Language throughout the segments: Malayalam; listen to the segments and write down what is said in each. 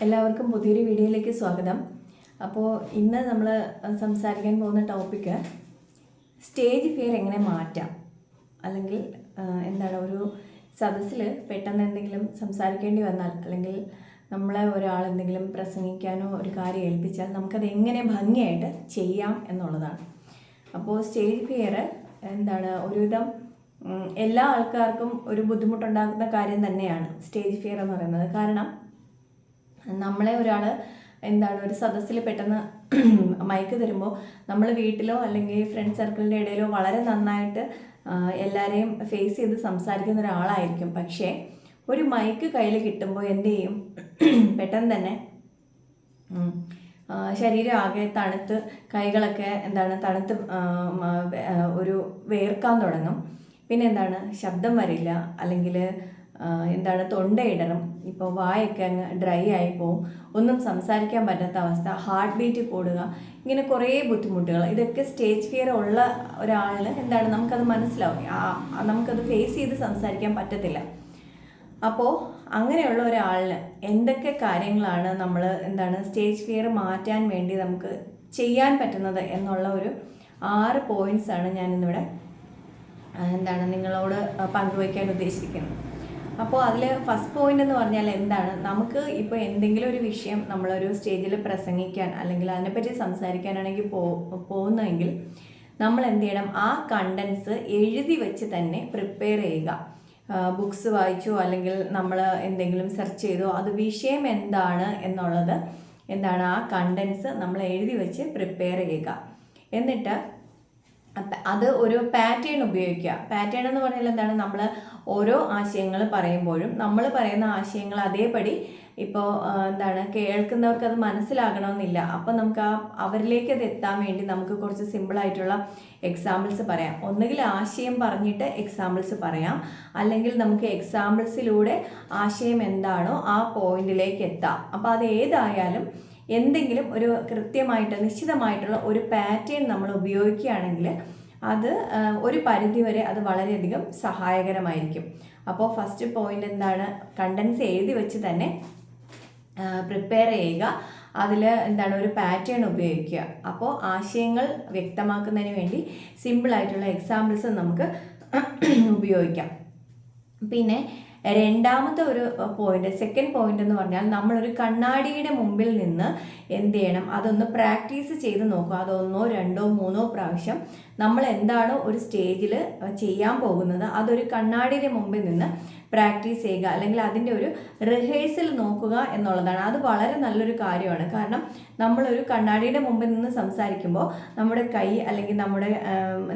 എല്ലാവർക്കും പുതിയൊരു വീഡിയോയിലേക്ക് സ്വാഗതം. അപ്പോൾ ഇന്ന് നമ്മൾ സംസാരിക്കാൻ പോകുന്ന ടോപ്പിക്ക് സ്റ്റേജ് ഫിയർ എങ്ങനെ മാറ്റാം? അല്ലെങ്കിൽ എന്താണ് ഒരു സദസ്സിൽ പെട്ടെന്ന് എന്തെങ്കിലും സംസാരിക്കേണ്ടി വന്നാൽ അല്ലെങ്കിൽ നമ്മളെ ഒരാൾ എന്തെങ്കിലും പ്രസംഗിക്കാനോ ഒരു കാര്യം ഏൽപ്പിച്ചാൽ നമുക്കത് എങ്ങനെ ഭംഗിയായിട്ട് ചെയ്യാം എന്നുള്ളതാണ്. അപ്പോൾ സ്റ്റേജ് ഫിയർ എന്താണ് ഒരുവിധം എല്ലാ ആൾക്കാർക്കും ഒരു ബുദ്ധിമുട്ടുണ്ടാക്കുന്ന കാര്യം തന്നെയാണ് സ്റ്റേജ് ഫിയർ എന്ന് പറയുന്നത്. കാരണം നമ്മളെ ഒരാൾ എന്താണ് ഒരു സദസ്സിൽ പെട്ടെന്ന് മയക്ക് തരുമ്പോൾ നമ്മൾ വീട്ടിലോ അല്ലെങ്കിൽ ഫ്രണ്ട് സർക്കിളിന്റെ ഇടയിലോ വളരെ നന്നായിട്ട് എല്ലാവരെയും ഫേസ് ചെയ്ത് സംസാരിക്കുന്ന ഒരാളായിരിക്കും. പക്ഷേ ഒരു മൈക്ക് കയ്യിൽ കിട്ടുമ്പോൾ എന്ത് ചെയ്യും പെട്ടെന്ന് തന്നെ ശരീരം ആകെ തണുത്ത് കൈകളൊക്കെ എന്താണ് തണുത്ത് ഒരു വേർക്കാൻ തുടങ്ങും. പിന്നെ എന്താണ്? ശബ്ദം വരില്ല. അല്ലെങ്കിൽ എന്താണ് തൊണ്ടയിടറും ഇപ്പോൾ വായൊക്കെ അങ്ങ് ഡ്രൈ ആയി പോവും ഒന്നും സംസാരിക്കാൻ പറ്റാത്ത അവസ്ഥ ഹാർട്ട് ബീറ്റ് കൂടുക ഇങ്ങനെ കുറേ ബുദ്ധിമുട്ടുകൾ. ഇതൊക്കെ സ്റ്റേജ് ഫിയർ ഉള്ള ഒരാളിന് എന്താണ് നമുക്കത് മനസ്സിലാവും. നമുക്കത് ഫേസ് ചെയ്ത് സംസാരിക്കാൻ പറ്റത്തില്ല. അപ്പോൾ അങ്ങനെയുള്ള ഒരാളിന് എന്തൊക്കെ കാര്യങ്ങളാണ് നമ്മൾ എന്താണ് സ്റ്റേജ് ഫിയർ മാറ്റാൻ വേണ്ടി നമുക്ക് ചെയ്യാൻ പറ്റുന്നത് എന്നുള്ള ഒരു ആറ് പോയിന്റ്സ് ആണ് ഞാനിന്നിവിടെ എന്താണ് നിങ്ങളോട് പങ്കുവയ്ക്കാൻ ഉദ്ദേശിക്കുന്നത്. അപ്പോൾ അതിൽ ഫസ്റ്റ് പോയിന്റ് എന്ന് പറഞ്ഞാൽ എന്താണ്? നമുക്ക് ഇപ്പോൾ എന്തെങ്കിലും ഒരു വിഷയം നമ്മളൊരു സ്റ്റേജിൽ പ്രസംഗിക്കാൻ അല്ലെങ്കിൽ അതിനെപ്പറ്റി സംസാരിക്കാനാണെങ്കിൽ പോകുന്നതെങ്കിൽ നമ്മൾ എന്ത് ചെയ്യണം? ആ കണ്ടൻസ് എഴുതി വെച്ച് തന്നെ പ്രിപ്പയർ ചെയ്യുക. ബുക്സ് വായിച്ചോ അല്ലെങ്കിൽ നമ്മൾ എന്തെങ്കിലും സെർച്ച് ചെയ്തോ അത് വിഷയം എന്താണ് എന്നുള്ളത് എന്താണ്? ആ കണ്ടൻസ് നമ്മൾ എഴുതി വെച്ച് പ്രിപ്പയർ ചെയ്യുക. എന്നിട്ട് അത് ഒരു പാറ്റേൺ ഉപയോഗിക്കുക. പാറ്റേൺ എന്ന് പറഞ്ഞാൽ എന്താണ്? നമ്മൾ ഓരോ ആശയങ്ങൾ പറയുമ്പോഴും നമ്മൾ പറയുന്ന ആശയങ്ങൾ അതേപടി ഇപ്പോൾ എന്താണ്? കേൾക്കുന്നവർക്ക് അത് മനസ്സിലാകണമെന്നില്ല. അപ്പം നമുക്ക് ആ അവരിലേക്ക് അത് എത്താൻ വേണ്ടി നമുക്ക് കുറച്ച് സിമ്പിളായിട്ടുള്ള എക്സാമ്പിൾസ് പറയാം. ഒന്നുകിൽ ആശയം പറഞ്ഞിട്ട് എക്സാമ്പിൾസ് പറയാം. അല്ലെങ്കിൽ നമുക്ക് എക്സാമ്പിൾസിലൂടെ ആശയം എന്താണോ ആ പോയിന്റിലേക്ക് എത്താം. അപ്പോൾ അത് ഏതായാലും എന്തെങ്കിലും ഒരു കൃത്യമായിട്ട് നിശ്ചിതമായിട്ടുള്ള ഒരു പാറ്റേൺ നമ്മൾ ഉപയോഗിക്കുകയാണെങ്കിൽ അത് ഒരു പരിധിവരെ അത് വളരെയധികം സഹായകരമായിരിക്കും. അപ്പോൾ ഫസ്റ്റ് പോയിന്റ് എന്താണ്? കണ്ടൻസ് എഴുതി വെച്ച് തന്നെ പ്രിപ്പയർ ചെയ്യുക. അതിൽ എന്താണ്? ഒരു പാറ്റേൺ ഉപയോഗിക്കുക. അപ്പോൾ ആശയങ്ങൾ വ്യക്തമാക്കുന്നതിന് വേണ്ടി സിമ്പിളായിട്ടുള്ള എക്സാമ്പിൾസ് നമുക്ക് ഉപയോഗിക്കാം. പിന്നെ രണ്ടാമത്തെ ഒരു പോയിന്റ് സെക്കൻഡ് പോയിന്റ് എന്ന് പറഞ്ഞാൽ നമ്മളൊരു കണ്ണാടിയുടെ മുമ്പിൽ നിന്ന് എന്ത് ചെയ്യണം? അതൊന്ന് പ്രാക്ടീസ് ചെയ്ത് നോക്കുക. അതൊന്നോ രണ്ടോ മൂന്നോ പ്രാവശ്യം നമ്മൾ എന്താണോ ഒരു സ്റ്റേജിൽ ചെയ്യാൻ പോകുന്നത് അതൊരു കണ്ണാടിയുടെ മുമ്പിൽ നിന്ന് പ്രാക്ടീസ് ചെയ്യുക അല്ലെങ്കിൽ അതിന്റെ ഒരു റിഹേഴ്സൽ നോക്കുക എന്നുള്ളതാണ്. അത് വളരെ നല്ലൊരു കാര്യമാണ്. കാരണം നമ്മളൊരു കണ്ണാടിയുടെ മുമ്പിൽ നിന്ന് സംസാരിക്കുമ്പോൾ നമ്മുടെ കൈ അല്ലെങ്കിൽ നമ്മുടെ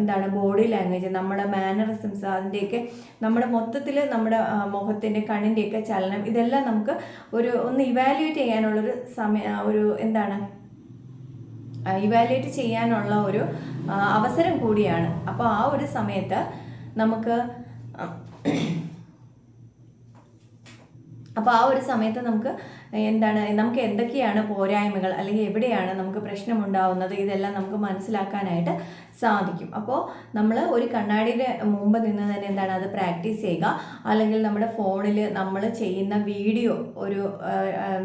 എന്താണ് ബോഡി ലാംഗ്വേജ് നമ്മുടെ മാനറിസംസ് അതിന്റെയൊക്കെ നമ്മുടെ മൊത്തത്തിൽ നമ്മുടെ മുഖത്തിന്റെ കണ്ണിന്റെയൊക്കെ ചലനം ഇതെല്ലാം നമുക്ക് ഒരു ഒന്ന് ഇവാലുവേറ്റ് ചെയ്യാനുള്ളൊരു സമയ ഒരു എന്താണ് ഇവാലുവേറ്റ് ചെയ്യാനുള്ള ഒരു അവസരം കൂടിയാണ്. അപ്പോൾ ആ ഒരു സമയത്ത് നമുക്ക് അപ്പോൾ ആ ഒരു സമയത്ത് നമുക്ക് എന്താണ് നമുക്ക് എന്തൊക്കെയാണ് പോരായ്മകൾ അല്ലെങ്കിൽ എവിടെയാണ് നമുക്ക് പ്രശ്നമുണ്ടാവുന്നത്? ഇതെല്ലാം നമുക്ക് മനസ്സിലാക്കാനായിട്ട് സാധിക്കും. അപ്പോൾ നമ്മൾ ഒരു കണ്ണാടിയുടെ മുമ്പ് നിന്ന് തന്നെ എന്താണ് അത് പ്രാക്ടീസ് ചെയ്യുക. അല്ലെങ്കിൽ നമ്മുടെ ഫോണിൽ നമ്മൾ ചെയ്യുന്ന വീഡിയോ ഒരു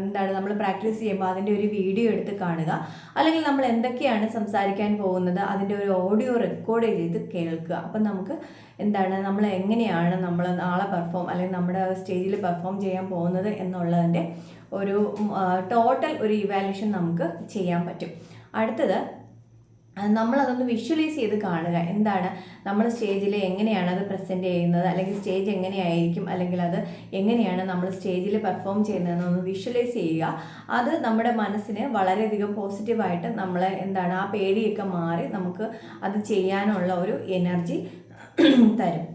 എന്താണ് നമ്മൾ പ്രാക്ടീസ് ചെയ്യുമ്പോൾ അതിന്റെ ഒരു വീഡിയോ എടുത്ത് കാണുക. അല്ലെങ്കിൽ നമ്മൾ എന്തൊക്കെയാണ് സംസാരിക്കാൻ പോകുന്നത് അതിന്റെ ഒരു ഓഡിയോ റെക്കോർഡ് ചെയ്ത് കേൾക്കുക. അപ്പം നമുക്ക് എന്താണ് നമ്മൾ എങ്ങനെയാണ് നമ്മൾ നാളെ പെർഫോം അല്ലെങ്കിൽ നമ്മുടെ സ്റ്റേജിൽ പെർഫോം ചെയ്യാൻ പോകുന്നത് എന്നുള്ളതിന്റെ ഒരു ടോട്ടൽ ഒരു ഇവാലുവേഷൻ നമുക്ക് ചെയ്യാൻ പറ്റും. അടുത്തത് നമ്മളതൊന്ന് വിഷ്വലൈസ് ചെയ്ത് കാണുക. എന്താണ്? നമ്മൾ സ്റ്റേജിൽ എങ്ങനെയാണ് അത് പ്രസന്റ് ചെയ്യുന്നത്? അല്ലെങ്കിൽ സ്റ്റേജ് എങ്ങനെയായിരിക്കും? അല്ലെങ്കിൽ അത് എങ്ങനെയാണ് നമ്മൾ സ്റ്റേജിൽ പെർഫോം ചെയ്യുന്നതെന്നൊന്ന് വിഷ്വലൈസ് ചെയ്യുക. അത് നമ്മുടെ മനസ്സിന് വളരെയധികം പോസിറ്റീവായിട്ട് നമ്മളെ എന്താണ് ആ പേടിയൊക്കെ മാറി നമുക്ക് അത് ചെയ്യാനുള്ള ഒരു എനർജി തരും.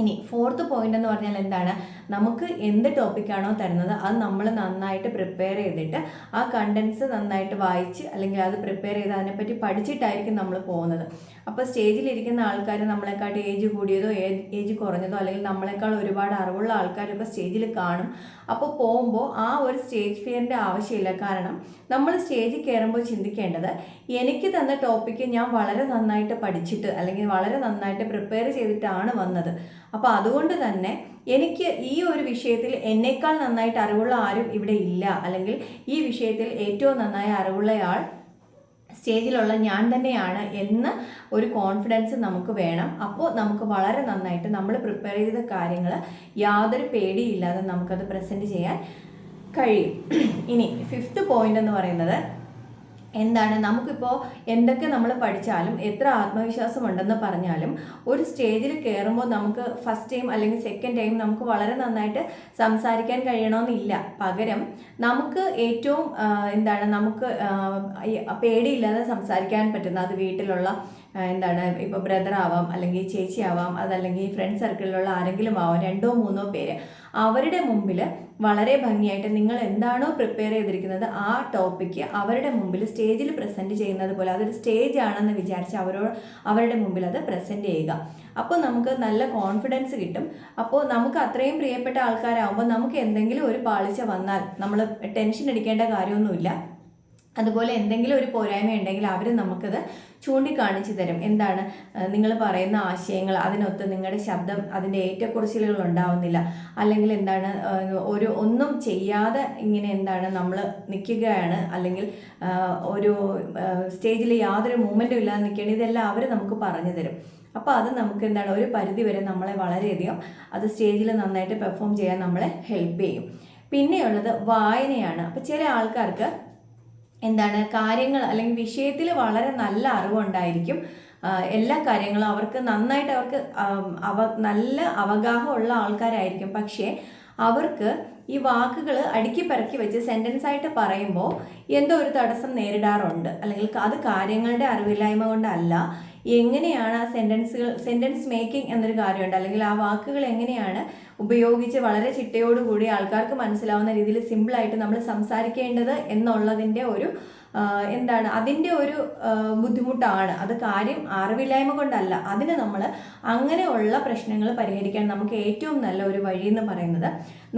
ഇനി ഫോർത്ത് പോയിന്റ് എന്ന് പറഞ്ഞാൽ എന്താണ്? നമുക്ക് എന്ത് ടോപ്പിക്കാണോ തരുന്നത് അത് നമ്മൾ നന്നായിട്ട് പ്രിപ്പയർ ചെയ്തിട്ട് ആ കണ്ടൻസ് നന്നായിട്ട് വായിച്ച് അല്ലെങ്കിൽ അത് പ്രിപ്പയർ ചെയ്ത് അതിനെപ്പറ്റി പഠിച്ചിട്ടായിരിക്കും നമ്മൾ പോകുന്നത്. അപ്പോൾ സ്റ്റേജിലിരിക്കുന്ന ആൾക്കാർ നമ്മളെക്കാട്ട് ഏജ് കൂടിയതോ ഏജ് കുറഞ്ഞതോ അല്ലെങ്കിൽ നമ്മളെക്കാൾ ഒരുപാട് അറിവുള്ള ആൾക്കാരൊക്കെ സ്റ്റേജിൽ കാണും. അപ്പോൾ പോകുമ്പോൾ ആ ഒരു സ്റ്റേജ് ഫിയറിന്റെ ആവശ്യമില്ല. കാരണം നമ്മൾ സ്റ്റേജിൽ കയറുമ്പോൾ ചിന്തിക്കേണ്ടത് എനിക്ക് തന്ന ടോപ്പിക്ക് ഞാൻ വളരെ നന്നായിട്ട് പഠിച്ചിട്ട് അല്ലെങ്കിൽ വളരെ നന്നായിട്ട് പ്രിപ്പയർ ചെയ്തിട്ടാണ് വന്നത്. അപ്പോൾ അതുകൊണ്ട് തന്നെ എനിക്ക് ഈ ഒരു വിഷയത്തിൽ എന്നേക്കാൾ നന്നായിട്ട് അറിവുള്ള ആരും ഇവിടെ ഇല്ല. അല്ലെങ്കിൽ ഈ വിഷയത്തിൽ ഏറ്റവും നന്നായി അറിവുള്ളയാൾ സ്റ്റേജിലുള്ള ഞാൻ തന്നെയാണ് എന്ന് ഒരു കോൺഫിഡൻസ് നമുക്ക് വേണം. അപ്പോൾ നമുക്ക് വളരെ നന്നായിട്ട് നമ്മൾ പ്രിപ്പയർ ചെയ്ത കാര്യങ്ങൾ യാതൊരു പേടിയില്ലാതെ നമുക്കത് പ്രസന്റ് ചെയ്യാൻ കഴിയും. ഇനി ഫിഫ്ത്ത് പോയിന്റ് എന്ന് പറയുന്നത് എന്താണ്? നമുക്കിപ്പോൾ എന്തൊക്കെ നമ്മൾ പഠിച്ചാലും എത്ര ആത്മവിശ്വാസം ഉണ്ടെന്ന് പറഞ്ഞാലും ഒരു സ്റ്റേജിൽ കയറുമ്പോൾ നമുക്ക് ഫസ്റ്റ് ടൈം അല്ലെങ്കിൽ സെക്കൻഡ് ടൈം നമുക്ക് വളരെ നന്നായിട്ട് സംസാരിക്കാൻ കഴിയണമെന്നില്ല പകരം നമുക്ക് ഏറ്റവും എന്താണ് നമുക്ക് പേടിയില്ലാതെ സംസാരിക്കാൻ പറ്റുന്ന അത് വീട്ടിലുള്ള എന്താണ് ഇപ്പോൾ ബ്രദർ ആവാം അല്ലെങ്കിൽ ചേച്ചി ആവാം അതല്ലെങ്കിൽ ഫ്രണ്ട് സർക്കിളിലുള്ള ആരെങ്കിലും ആവാം രണ്ടോ മൂന്നോ പേര് അവരുടെ മുമ്പിൽ വളരെ ഭംഗിയായിട്ട് നിങ്ങൾ എന്താണോ പ്രിപ്പയർ ചെയ്തിരിക്കുന്നത് ആ ടോപ്പിക്ക് അവരുടെ മുമ്പിൽ സ്റ്റേജിൽ പ്രസന്റ് ചെയ്യുന്നത് പോലെ അതൊരു സ്റ്റേജ് ആണെന്ന് വിചാരിച്ച് അവരോട് അവരുടെ മുമ്പിൽ അത് പ്രസന്റ് ചെയ്യുക. അപ്പോൾ നമുക്ക് നല്ല കോൺഫിഡൻസ് കിട്ടും. അപ്പോൾ നമുക്ക് അത്രയും പ്രിയപ്പെട്ട ആൾക്കാരാകുമ്പോൾ നമുക്ക് എന്തെങ്കിലും ഒരു പാളിച്ച വന്നാൽ നമ്മൾ ടെൻഷൻ അടിക്കേണ്ട കാര്യമൊന്നുമില്ല. അതുപോലെ എന്തെങ്കിലും ഒരു പോരായ്മ ഉണ്ടെങ്കിൽ അവർ നമുക്കത് ചൂണ്ടിക്കാണിച്ചു തരും. എന്താണ്? നിങ്ങൾ പറയുന്ന ആശയങ്ങൾ അതിനൊത്ത് നിങ്ങളുടെ ശബ്ദം അതിന്റെ ഏറ്റക്കുറച്ചിലുകൾ ഉണ്ടാവുന്നില്ല. അല്ലെങ്കിൽ എന്താണ്? ഒരു ഒന്നും ചെയ്യാതെ ഇങ്ങനെ എന്താണ് നമ്മൾ നിൽക്കുകയാണ്. അല്ലെങ്കിൽ ഒരു സ്റ്റേജിൽ യാതൊരു മൂമെന്റും ഇല്ലാതെ നിൽക്കുകയാണ്. ഇതെല്ലാം അവർ നമുക്ക് പറഞ്ഞു തരും. അപ്പോൾ അത് നമുക്ക് എന്താണ്? ഒരു പരിധി വരെ നമ്മളെ വളരെയധികം അത് സ്റ്റേജിൽ നന്നായിട്ട് പെർഫോം ചെയ്യാൻ നമ്മളെ ഹെൽപ്പ് ചെയ്യും. പിന്നെയുള്ളത് വായനയാണ്. അപ്പോൾ ചില ആൾക്കാർക്ക് എന്താണ് കാര്യങ്ങൾ അല്ലെങ്കിൽ വിഷയത്തിൽ വളരെ നല്ല അറിവുണ്ടായിരിക്കും. എല്ലാ കാര്യങ്ങളും അവർക്ക് നന്നായിട്ട് അവർക്ക് അവ നല്ല അവഗാഹമുള്ള ആൾക്കാരായിരിക്കും. പക്ഷേ അവർക്ക് ഈ വാക്കുകൾ അടുക്കി പരക്കി വെച്ച് സെന്റൻസ് ആയിട്ട് പറയുമ്പോൾ എന്തോ ഒരു തടസ്സം നേരിടാറുണ്ട്. അല്ലെങ്കിൽ അത് കാര്യങ്ങളുടെ അറിവില്ലായ്മ കൊണ്ടല്ല. എങ്ങനെയാണ് ആ സെന്റൻസുകൾ സെന്റൻസ് മേക്കിംഗ് എന്നൊരു കാര്യമുണ്ട്. അല്ലെങ്കിൽ ആ വാക്കുകൾ എങ്ങനെയാണ് ഉപയോഗിച്ച് വളരെ ചിട്ടയോടുകൂടി ആൾക്കാർക്ക് മനസ്സിലാവുന്ന രീതിയിൽ സിമ്പിളായിട്ട് നമ്മൾ സംസാരിക്കേണ്ടത് എന്നുള്ളതിന്റെ ഒരു എന്താണ് അതിന്റെ ഒരു ബുദ്ധിമുട്ടാണ്. അത് കാര്യം അറിവില്ലായ്മ കൊണ്ടല്ല. അതിന് നമ്മൾ അങ്ങനെയുള്ള പ്രശ്നങ്ങൾ പരിഹരിക്കാൻ നമുക്ക് ഏറ്റവും നല്ല ഒരു വഴി എന്ന് പറയുന്നത്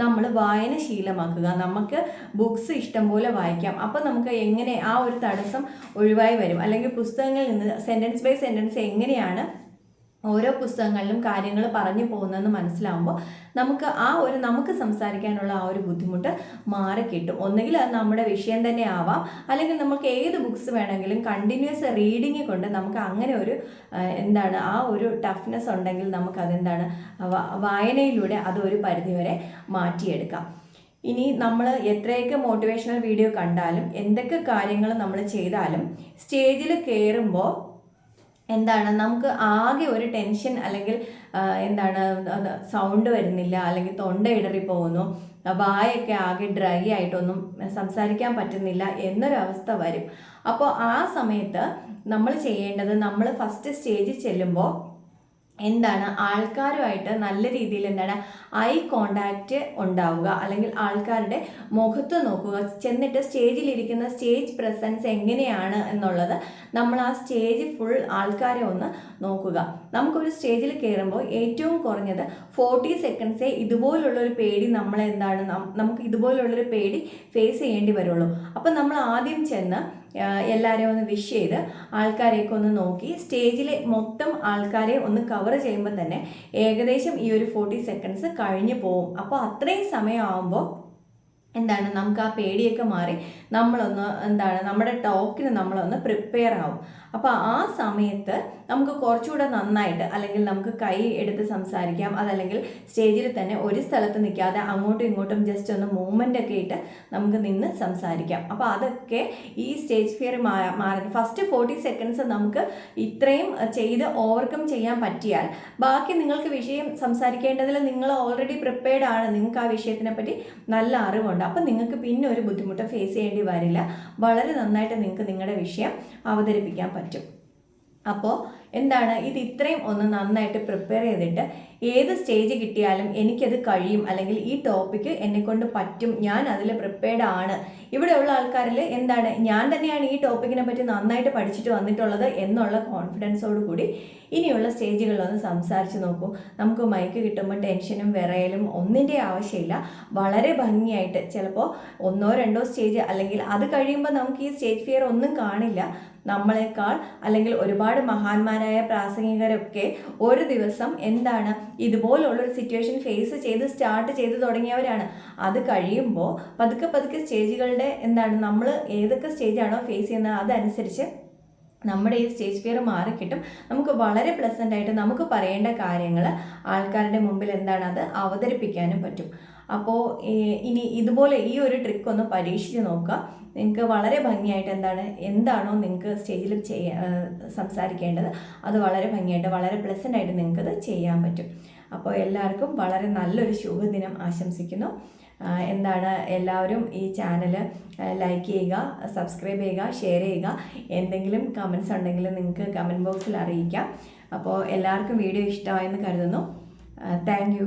നമ്മൾ വായന ശീലമാക്കുക. നമുക്ക് ബുക്സ് ഇഷ്ടം പോലെ വായിക്കാം. അപ്പം നമുക്ക് എങ്ങനെ ആ ഒരു തടസ്സം ഒഴിവായി വരും? അല്ലെങ്കിൽ പുസ്തകങ്ങളിൽ നിന്ന് സെന്റൻസ് ബൈ സെന്റൻസ് എങ്ങനെയാണ് ഓരോ പുസ്തകങ്ങളിലും കാര്യങ്ങൾ പറഞ്ഞു പോകുന്നതെന്ന് മനസ്സിലാവുമ്പോൾ നമുക്ക് ആ ഒരു നമുക്ക് സംസാരിക്കാനുള്ള ആ ഒരു ബുദ്ധിമുട്ട് മാറിക്കിട്ടും ഒന്നുകിൽ അത് നമ്മുടെ വിഷയം തന്നെ ആവാം. അല്ലെങ്കിൽ നമുക്ക് ഏത് ബുക്ക്സ് വേണമെങ്കിലും കണ്ടിന്യൂസ് റീഡിങ് കൊണ്ട് നമുക്ക് അങ്ങനെ ഒരു എന്താണ് ആ ഒരു ടഫ്നെസ് ഉണ്ടെങ്കിൽ നമുക്ക് അതെന്താണ് വായനയിലൂടെ അത് ഒരു പരിധിവരെ മാറ്റിയെടുക്കാം. ഇനി നമ്മൾ എത്രയൊക്കെ മോട്ടിവേഷണൽ വീഡിയോ കണ്ടാലും എന്തൊക്കെ കാര്യങ്ങൾ നമ്മൾ ചെയ്താലും സ്റ്റേജിൽ കയറുമ്പോൾ എന്താണ് നമുക്ക് ആകെ ഒരു ടെൻഷൻ അല്ലെങ്കിൽ എന്താണ് സൗണ്ട് വരുന്നില്ല അല്ലെങ്കിൽ തൊണ്ട ഇടറി പോകുന്നു വായൊക്കെ ആകെ ഡ്രൈ ആയിട്ടൊന്നും സംസാരിക്കാൻ പറ്റുന്നില്ല എന്നൊരവസ്ഥ വരും. അപ്പോൾ ആ സമയത്ത് നമ്മൾ ചെയ്യേണ്ടത് നമ്മൾ ഫസ്റ്റ് സ്റ്റേജിൽ ചെല്ലുമ്പോൾ എന്താണ് ആൾക്കാരുമായിട്ട് നല്ല രീതിയിൽ എന്താണ് ഐ കോണ്ടാക്റ്റ് ഉണ്ടാവുക അല്ലെങ്കിൽ ആൾക്കാരുടെ മുഖത്ത് നോക്കുക ചെന്നിട്ട് സ്റ്റേജിലിരിക്കുന്ന സ്റ്റേജ് പ്രസൻസ് എങ്ങനെയാണ് എന്നുള്ളത് നമ്മൾ ആ സ്റ്റേജ് ഫുൾ ആൾക്കാരെ ഒന്ന് നോക്കുക. നമുക്കൊരു സ്റ്റേജിൽ കയറുമ്പോൾ ഏറ്റവും കുറഞ്ഞത് ഫോർട്ടി സെക്കൻഡ്സേ ഇതുപോലുള്ളൊരു പേടി നമ്മളെന്താണ് നമുക്ക് ഇതുപോലുള്ളൊരു പേടി ഫേസ് ചെയ്യേണ്ടി വരുള്ളൂ. അപ്പം നമ്മൾ ആദ്യം ചെന്ന് എല്ലാവരെയും ഒന്ന് വിഷ് ചെയ്ത് ആൾക്കാരെയൊക്കെ ഒന്ന് നോക്കി. സ്റ്റേജിലെ മൊത്തം ആൾക്കാരെ ഒന്ന് കവർ ചെയ്യുമ്പോൾ തന്നെ ഏകദേശം ഈ ഒരു ഫോർട്ടി സെക്കൻഡ്സ് കഴിഞ്ഞു പോകും അപ്പോൾ അത്രയും സമയമാകുമ്പോൾ എന്താണ് നമുക്ക് ആ പേടിയൊക്കെ മാറി നമ്മളൊന്ന് എന്താണ് നമ്മുടെ ടോക്കിന് നമ്മളൊന്ന് പ്രിപ്പയർ ആവും. അപ്പോൾ ആ സമയത്ത് നമുക്ക് കുറച്ചുകൂടെ നന്നായിട്ട് അല്ലെങ്കിൽ നമുക്ക് കൈ എടുത്ത് സംസാരിക്കാം. അതല്ലെങ്കിൽ സ്റ്റേജിൽ തന്നെ ഒരു സ്ഥലത്ത് നിൽക്കാതെ അങ്ങോട്ടും ഇങ്ങോട്ടും ജസ്റ്റ് ഒന്ന് മൂവ്മെന്റ് ഒക്കെ ഇട്ട് നമുക്ക് നിന്ന് സംസാരിക്കാം. അപ്പോൾ അതൊക്കെ ഈ സ്റ്റേജ് ഫിയർ മാറി. ഫസ്റ്റ് ഫോർട്ടി സെക്കൻഡ്സ് നമുക്ക് ഇത്രയും ചെയ്ത് ഓവർകം ചെയ്യാൻ പറ്റിയാൽ ബാക്കി നിങ്ങൾക്ക് വിഷയം സംസാരിക്കേണ്ടതിൽ നിങ്ങൾ ഓൾറെഡി പ്രിപ്പയർഡ് ആണ്. നിങ്ങൾക്ക് ആ വിഷയത്തിനെ പറ്റി നല്ല അറിവുണ്ട്. അപ്പം നിങ്ങൾക്ക് പിന്നെ ഒരു ബുദ്ധിമുട്ട് ഫേസ് ചെയ്യേണ്ടി വരില്ല. വളരെ നന്നായിട്ട് നിങ്ങൾക്ക് നിങ്ങളുടെ വിഷയം അവതരിപ്പിക്കാൻ പറ്റും. അപ്പോൾ എന്താണ്? ഇത് ഇത്രയും ഒന്ന് നന്നായിട്ട് പ്രിപ്പയർ ചെയ്തിട്ട് ഏത് സ്റ്റേജ് കിട്ടിയാലും എനിക്കത് കഴിയും. അല്ലെങ്കിൽ ഈ ടോപ്പിക്ക് എന്നെക്കൊണ്ട് പറ്റും. ഞാൻ അതിൽ പ്രിപ്പയർഡ് ആണ്. ഇവിടെയുള്ള ആൾക്കാരിൽ എന്താണ്? ഞാൻ തന്നെയാണ് ഈ ടോപ്പിക്കിനെ പറ്റി നന്നായിട്ട് പഠിച്ചിട്ട് വന്നിട്ടുള്ളത് എന്നുള്ള കോൺഫിഡൻസോട് കൂടി ഇനിയുള്ള സ്റ്റേജുകളിലൊന്ന് സംസാരിച്ച് നോക്കൂ. നമുക്ക് മൈക്ക് കിട്ടുമ്പോൾ ടെൻഷനും വിറയലും ഒന്നിന്റെ ആവശ്യമില്ല. വളരെ ഭംഗിയായിട്ട് ചിലപ്പോൾ ഒന്നോ രണ്ടോ സ്റ്റേജ് അല്ലെങ്കിൽ അത് കഴിയുമ്പോൾ നമുക്ക് ഈ സ്റ്റേജ് ഫിയർ ഒന്നും കാണില്ല. നമ്മളെക്കാൾ അല്ലെങ്കിൽ ഒരുപാട് മഹാന്മാരായ പ്രാസംഗികരൊക്കെ ഒരു ദിവസം എന്താണ് ഇതുപോലുള്ളൊരു സിറ്റുവേഷൻ ഫേസ് ചെയ്ത് സ്റ്റാർട്ട് ചെയ്ത് തുടങ്ങിയവരാണ്. അത് കഴിയുമ്പോൾ പതുക്കെ പതുക്കെ സ്റ്റേജുകളുടെ എന്താണ് നമ്മൾ ഏതൊക്കെ സ്റ്റേജാണോ ഫേസ് ചെയ്യുന്നത് അതനുസരിച്ച് നമ്മുടെ ഈ സ്റ്റേജ് ഫിയർ മാറിക്കിട്ടും. നമുക്ക് വളരെ പ്ലസന്റ് ആയിട്ട് നമുക്ക് പറയേണ്ട കാര്യങ്ങൾ ആൾക്കാരുടെ മുമ്പിൽ എന്താണ് അത് അവതരിപ്പിക്കാനും പറ്റും. അപ്പോൾ ഇനി ഇതുപോലെ ഈ ഒരു ട്രിക്ക് ഒന്ന് പരീക്ഷിച്ച് നോക്കുക നിങ്ങൾക്ക് വളരെ ഭംഗിയായിട്ട് എന്താണ് എന്താണോ നിങ്ങൾക്ക് സ്റ്റേജിൽ ചെയ്യാ സംസാരിക്കേണ്ടത് അത് വളരെ ഭംഗിയായിട്ട് വളരെ പ്ലസന്റ് ആയിട്ട് നിങ്ങൾക്കത് ചെയ്യാൻ പറ്റും. അപ്പോൾ എല്ലാവർക്കും വളരെ നല്ലൊരു ശുഭദിനം ആശംസിക്കുന്നു. എന്താണ് എല്ലാവരും ഈ ചാനൽ ലൈക്ക് ചെയ്യുക സബ്സ്ക്രൈബ് ചെയ്യുക ഷെയർ ചെയ്യുക. എന്തെങ്കിലും കമൻസ് ഉണ്ടെങ്കിൽ നിങ്ങൾക്ക് കമന്റ് ബോക്സിൽ അറിയിക്കാം. അപ്പോൾ എല്ലാവർക്കും വീഡിയോ ഇഷ്ടമായെന്ന് കരുതുന്നു. താങ്ക്